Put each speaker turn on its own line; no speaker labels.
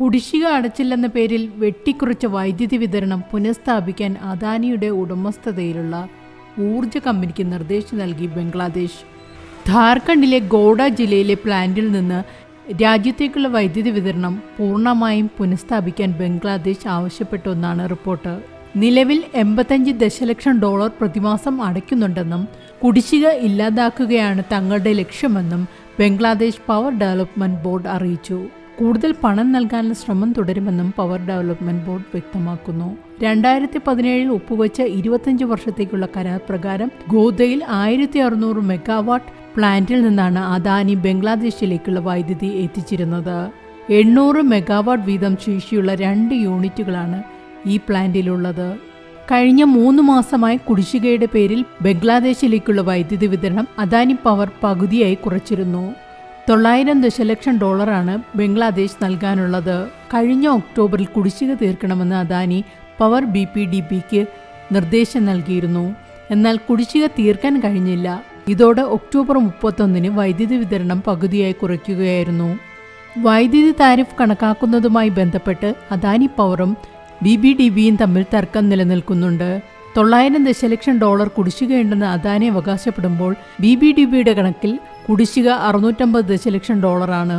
കുടിശ്ശിക അടച്ചില്ലെന്ന പേരിൽ വെട്ടിക്കുറച്ച വൈദ്യുതി വിതരണം പുനഃസ്ഥാപിക്കാൻ അദാനിയുടെ ഉടമസ്ഥതയിലുള്ള ഊർജ കമ്പനിക്ക് നിർദ്ദേശം നൽകി ബംഗ്ലാദേശ്. ഝാർഖണ്ഡിലെ ഗോഡ ജില്ലയിലെ പ്ലാന്റിൽ നിന്ന് രാജ്യത്തേക്കുള്ള വൈദ്യുതി വിതരണം പൂർണമായും പുനഃസ്ഥാപിക്കാൻ ബംഗ്ലാദേശ് ആവശ്യപ്പെട്ടുവെന്നാണ് റിപ്പോർട്ട്. നിലവിൽ എൺപത്തഞ്ച് ദശലക്ഷം ഡോളർ പ്രതിമാസം അടയ്ക്കുന്നുണ്ടെന്നും കുടിശ്ശിക ഇല്ലാതാക്കുകയാണ് തങ്ങളുടെ ലക്ഷ്യമെന്നും ബംഗ്ലാദേശ് പവർ ഡെവലപ്മെന്റ് ബോർഡ് അറിയിച്ചു. കൂടുതൽ പണം നൽകാനുള്ള ശ്രമം തുടരുമെന്നും പവർ ഡെവലപ്മെന്റ് ബോർഡ് വ്യക്തമാക്കുന്നു. രണ്ടായിരത്തി പതിനേഴിൽ ഒപ്പുവെച്ച ഇരുപത്തഞ്ച് വർഷത്തേക്കുള്ള കരാർ പ്രകാരം ഗോദയിൽ ആയിരത്തി അറുന്നൂറ് മെഗാവാട്ട് പ്ലാന്റിൽ നിന്നാണ് അദാനി ബംഗ്ലാദേശിലേക്കുള്ള വൈദ്യുതി എത്തിച്ചിരുന്നത്. എണ്ണൂറ് മെഗാവാട്ട് വീതം ശേഷിയുള്ള രണ്ട് യൂണിറ്റുകളാണ് ഈ പ്ലാന്റിലുള്ളത്. കഴിഞ്ഞ മൂന്ന് മാസമായി കുടിശ്ശികയുടെ പേരിൽ ബംഗ്ലാദേശിലേക്കുള്ള വൈദ്യുതി വിതരണം അദാനി പവർ പകുതിയായി കുറച്ചിരുന്നു. തൊള്ളായിരം ദശലക്ഷം ഡോളറാണ് ബംഗ്ലാദേശ് നൽകാനുള്ളത്. കഴിഞ്ഞ ഒക്ടോബറിൽ കുടിശ്ശിക തീർക്കണമെന്ന് Adani power B P D പിക്ക് നിർദ്ദേശം നൽകിയിരുന്നു. എന്നാൽ കുടിശ്ശിക തീർക്കാൻ കഴിഞ്ഞില്ല. ഇതോടെ ഒക്ടോബർ മുപ്പത്തൊന്നിന് വൈദ്യുതി വിതരണം പകുതിയായി കുറയ്ക്കുകയായിരുന്നു. വൈദ്യുതി താരിഫ് കണക്കാക്കുന്നതുമായി ബന്ധപ്പെട്ട് അദാനി പവറും ബി ബി ഡി ബിയും തമ്മിൽ തർക്കം നിലനിൽക്കുന്നുണ്ട്. തൊള്ളായിരം ദശലക്ഷം ഡോളർ കുടിശ്ശികയുണ്ടെന്ന് അദാനി അവകാശപ്പെടുമ്പോൾ ബി ബി ഡി ബിയുടെ കണക്കിൽ കുടിശ്ശിക അറുന്നൂറ്റമ്പത് ദശലക്ഷം ഡോളറാണ്